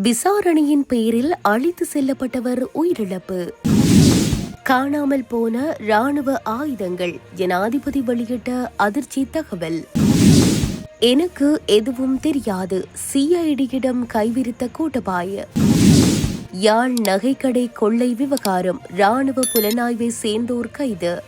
விசாரணையின் பேரில் அழித்து செல்லப்பட்டவர் உயிரிழப்பு. காணாமல் போன ராணுவ ஆயுதங்கள் ஜனாதிபதி வெளியிட்ட அதிர்ச்சி தகவல். எனக்கு எதுவும் தெரியாது. சிஐடியிடம் கைவிரித்த கூட்டபாய யாழ் நகைக்கடை கொள்ளை விவகாரம் ராணுவ புலனாய்வை சேர்ந்தோர் கைது.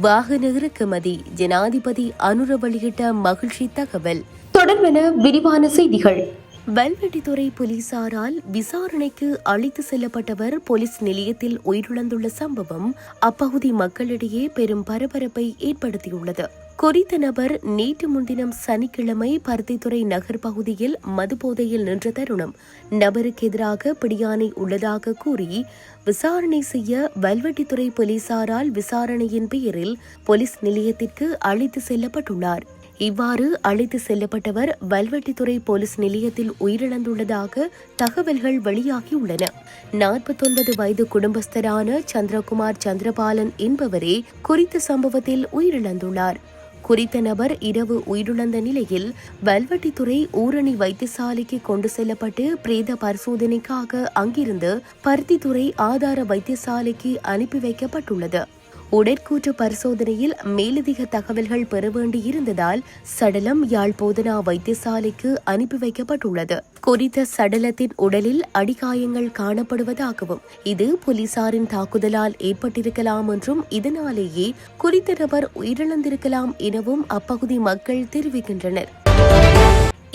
வாகன இறக்குமதி ஜனாதிபதி அனுர வெளியிட்ட மகிழ்ச்சி தகவல். தொடர்பென விரிவான செய்திகள். வல்வெட்டித்துறை போலீசாரால் விசாரணைக்கு அழைத்து செல்லப்பட்டவர் போலீஸ் நிலையத்தில் உயிரிழந்துள்ள சம்பவம் அப்பகுதி மக்களிடையே பெரும் பரபரப்பை ஏற்படுத்தியுள்ளது. குறித்த நபர் நேற்று முன்தினம் சனிக்கிழமை பருத்தித்துறை நகர் பகுதியில் மதுபோதையில் நின்ற தருணம். நபருக்கு எதிராக பிடியாணை உள்ளதாக கூறி விசாரணை செய்ய வல்வெட்டித்துறை போலீசாரால் விசாரணையின் பெயரில் போலீஸ் நிலையத்திற்கு அழைத்து செல்லப்பட்டுள்ளார். இவ்வாறு அழைத்து செல்லப்பட்டவர் வல்வெட்டித்துறை போலீஸ் நிலையத்தில் உயிரிழந்துள்ளதாக தகவல்கள் வெளியாகியுள்ளன. நாற்பத்தொன்பது வயது குடும்பஸ்தரான சந்திரகுமார் சந்திரபாலன் என்பவரே குறித்த சம்பவத்தில் உயிரிழந்துள்ளார். குறித்த நபர் இரவு உயிரிழந்த நிலையில் வல்வட்டித்துறை ஊரணி வைத்தியசாலைக்கு கொண்டு செல்லப்பட்டு பிரேத பரிசோதனைக்காக அங்கிருந்து பருத்தித்துறை ஆதார வைத்தியசாலைக்கு அனுப்பி வைக்கப்பட்டுள்ளது. உடற்கூற்று பரிசோதனையில் மேலதிக தகவல்கள் பெற வேண்டியிருந்ததால் சடலம் யாழ் போதனா வைத்தியசாலைக்கு அனுப்பி வைக்கப்பட்டுள்ளது. குறித்த சடலத்தின் உடலில் அடிகாயங்கள் காணப்படுவதாகவும் இது போலீசாரின் தாக்குதலால் ஏற்பட்டிருக்கலாம் என்றும் இதனாலேயே குறித்த நபர் உயிரிழந்திருக்கலாம் எனவும் அப்பகுதி மக்கள் தெரிவிக்கின்றனர்.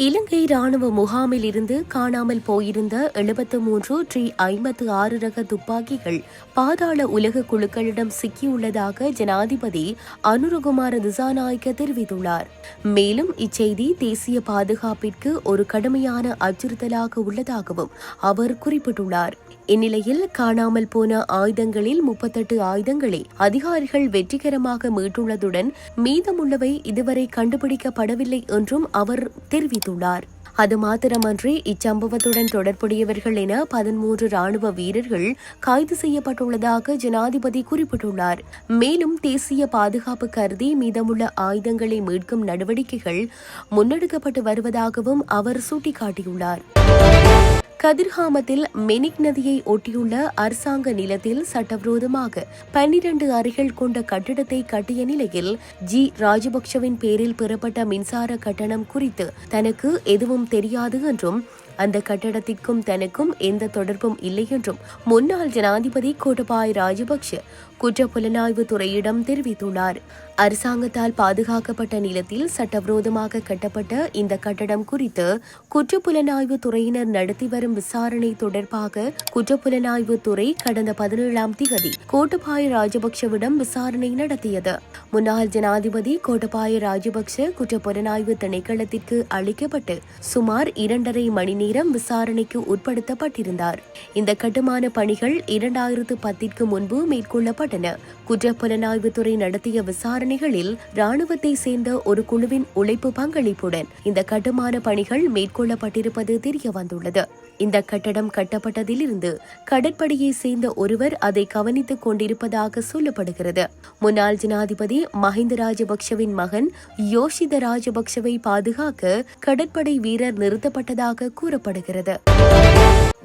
இலங்கை ராணுவ முகாமில் இருந்து காணாமல் போயிருந்த எழுபத்து மூன்று ட்ரீ ஐம்பத்து ஆறு ரக துப்பாக்கிகள் பாதாள உலக குழுக்களிடம் சிக்கியுள்ளதாக ஜனாதிபதி அனுரகுமார திசாநாயக்க தெரிவித்துள்ளார். மேலும் இச்செய்தி தேசிய பாதுகாப்பிற்கு ஒரு கடுமையான அச்சுறுத்தலாக உள்ளதாகவும் அவர் குறிப்பிட்டுள்ளார். இந்நிலையில் காணாமல் போன ஆயுதங்களில் முப்பத்தெட்டு ஆயுதங்களை அதிகாரிகள் வெற்றிகரமாக மீட்டுள்ளதுடன் மீதமுள்ளவை இதுவரை கண்டுபிடிக்கப்படவில்லை என்றும் அவர் தெரிவித்துள்ளார். அது மாத்திரமன்றி இச்சம்பவத்துடன் தொடர்புடையவர்கள் என பதிமூன்று ராணுவ வீரர்கள் கைது செய்யப்பட்டுள்ளதாக ஜனாதிபதி குறிப்பிட்டுள்ளார். மேலும் தேசிய பாதுகாப்பு கருதி மீதமுள்ள ஆயுதங்களை மீட்கும் நடவடிக்கைகள் முன்னெடுக்கப்பட்டு வருவதாகவும் அவர் சுட்டிக்காட்டியுள்ளார். கதிர்காமத்தில் மெனிக் நதியை ஒட்டியுள்ள அரசாங்க நிலத்தில் சட்டவிரோதமாக பன்னிரண்டு அறைகள் கொண்ட கட்டிடத்தை கட்டிய நிலையில் ஜி. ராஜபக்சவின் பேரில் பெறப்பட்ட மின்சார கட்டணம் குறித்து தனக்கு எதுவும் தெரியாது என்றும் அந்த கட்டடத்திற்கும் தனக்கும் எந்த தொடர்பும் இல்லை என்றும் முன்னாள் ஜனாதிபதி கோட்டபாய் ராஜபக்ஷ குற்றப்புலனாய்வு துறையிடம் தெரிவித்துள்ளார். அரசாங்கத்தால் பாதுகாக்கப்பட்ட நிலத்தில் சட்டவிரோதமாக கட்டப்பட்ட இந்த கட்டடம் குறித்து குற்றப்புலனாய்வு துறையினர் நடத்தி வரும் விசாரணை தொடர்பாக குற்றப்புலனாய்வு துறை கடந்த பதினேழாம் திகதி கோட்டபாய ராஜபக்ஷவிடம் விசாரணை நடத்தியது. முன்னாள் ஜனாதிபதி கோட்டபாய ராஜபக்ஷ குற்றப்புலனாய்வு திணைக்களத்திற்கு அளிக்கப்பட்டு சுமார் இரண்டரை மணி நேரம் விசாரணைக்கு உட்படுத்தப்பட்டிருந்தார். இந்த கட்டுமான பணிகள் இரண்டாயிரத்து பத்திற்கு முன்பு மேற்கொள்ளப்பட்டன. குற்றப்புலனாய்வுத்துறை நடத்திய விசாரணைகளில் ராணுவத்தை சேர்ந்த ஒரு குழுவின் உழைப்பு பங்களிப்புடன் இந்த கட்டுமான பணிகள் மேற்கொள்ளப்பட்டிருப்பது தெரியவந்துள்ளது. இந்த கட்டடம் கட்டப்பட்டதிலிருந்து கடற்படையை சேர்ந்த ஒருவர் அதை கவனித்துக் கொண்டிருப்பதாக சொல்லப்படுகிறது. முன்னாள் ஜனாதிபதி மஹிந்த ராஜபக்ஷவின் மகன் யோஷித ராஜபக்ஷவை பாதுகாக்க கடற்படை வீரர் நிறுத்தப்பட்டதாக கூறப்படுகிறது.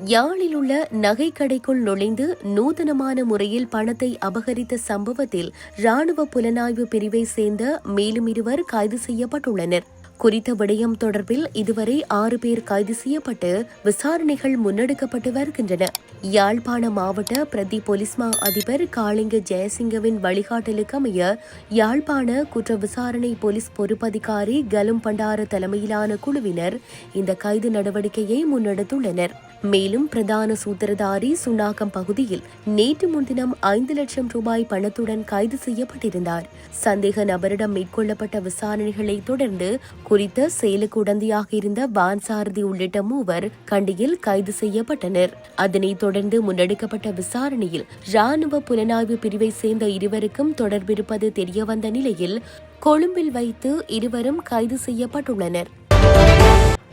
யாழில் உள்ள நகைக்கடைக்குள் நுழைந்து நூதனமான முறையில் பணத்தை அபகரித்த சம்பவத்தில் ராணுவ புலனாய்வு பிரிவை சேர்ந்த மேலும் இருவர் கைது செய்யப்பட்டுள்ளனர். குறித்த விடயம் தொடர்பில் இதுவரை ஆறு பேர் கைது செய்யப்பட்டு விசாரணைகள் முன்னெடுக்கப்பட்டு வருகின்றன. யாழ்ப்பாண மாவட்ட பிரதி போலீஸ்மா அதிபர் காளிங்க ஜெயசிங்கவின் வழிகாட்டலுக்கு அமைய யாழ்ப்பாண குற்ற விசாரணை போலீஸ் பொறுப்பதிகாரி கலும் பண்டார தலைமையிலான குழுவினர் இந்த கைது நடவடிக்கையை முன்னெடுத்துள்ளனர். மேலும் பிரதான சூத்திரதாரி சுனாகம் பகுதியில் நேற்று முன்தினம் ஐந்து லட்சம் ரூபாய் பணத்துடன் கைது செய்யப்பட்டிருந்தார். சந்தேக நபரிடம் மேற்கொள்ளப்பட்ட விசாரணைகளை தொடர்ந்து குறித்த செயலுக்கு உடந்தையாக இருந்த வான்சாரதி உள்ளிட்ட மூவர் கண்டியில் கைது செய்யப்பட்டனர். அதனைத் தொடர்ந்து முன்னெடுக்கப்பட்ட விசாரணையில் ராணுவ புலனாய்வு பிரிவை சேர்ந்த இருவருக்கும் தொடர்பிருப்பது தெரியவந்த நிலையில் கொழும்பில் வைத்து இருவரும் கைது செய்யப்பட்டுள்ளனர்.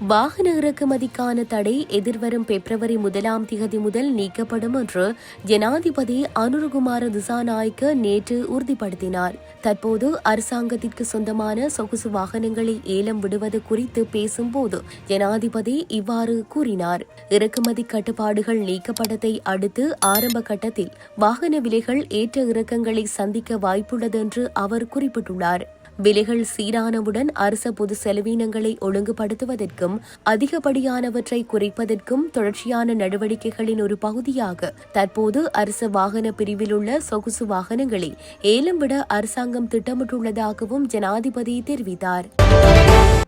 வாகன இறக்குமதிக்கான தடை எதிர்வரும் பிப்ரவரி முதலாம் திகதி முதல் நீக்கப்படும் என்று ஜனாதிபதி அனுருகுமார திசாநாயக்க நேற்று உறுதிப்படுத்தினார். தற்போது அரசாங்கத்திற்கு சொந்தமான சொகுசு வாகனங்களை ஏலம் விடுவது குறித்து பேசும்போது ஜனாதிபதி இவ்வாறு கூறினார். இறக்குமதி கட்டுப்பாடுகள் நீக்கப்பட்டதை அடுத்து ஆரம்ப கட்டத்தில் வாகன விலைகள் ஏற்ற இறக்கங்களை சந்திக்க வாய்ப்புள்ளது என்று அவர் குறிப்பிட்டுள்ளார். விலைகள் சீரானவுடன் அரச பொது செலவீனங்களை ஒழுங்குபடுத்துவதற்கும் அதிகப்படியானவற்றை குறைப்பதற்கும் தொடர்ச்சியான நடவடிக்கைகளின் ஒரு பகுதியாக தற்போது அரச வாகன பிரிவில் உள்ள சொகுசு வாகனங்களை ஏலம் விட அரசாங்கம் திட்டமிட்டுள்ளதாகவும் ஜனாதிபதி தெரிவித்தார்.